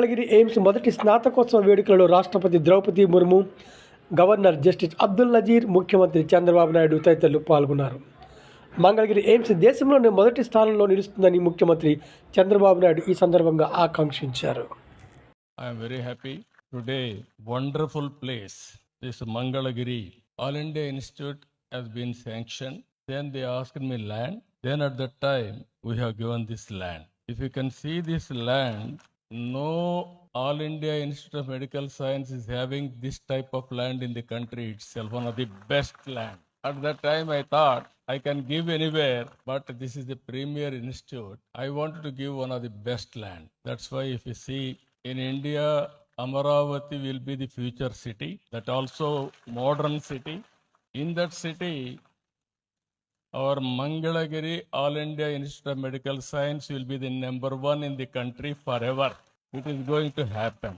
మేకలగిరి AIIMS మొదటి స్నాతకోత్సవ వేడుకలలో రాష్ట్రపతి ద్రౌపది ముర్ము గవర్నర్ జస్టిస్ అబ్దుల్ నజీర్ ముఖ్యమంత్రి చంద్రబాబు నాయుడు తదితరులు పాల్గొన్నారు. మంగళగిరి ఎయిమ్స్ దేశంలోనే మొదటి స్థానంలో నిలుస్తుందని ముఖ్యమంత్రి చంద్రబాబు నాయుడు ఈ సందర్భంగా ఆకాంక్షించారు. I'm very happy today wonderful place Mangalagiri all institute has been sanction then land then at the time we have land if you can see this land no All India Institute of Medical Science is having this type of land in the country itself, one of the best land. At that time, I thought I can give anywhere, but this is the premier institute. I wanted to give one of the best land. That's why, if you see in India, Amaravati will be the future city, that also modern city. In that city, our Mangalagiri All India Institute of Medical Science will be the number one in the country forever. It is going to happen.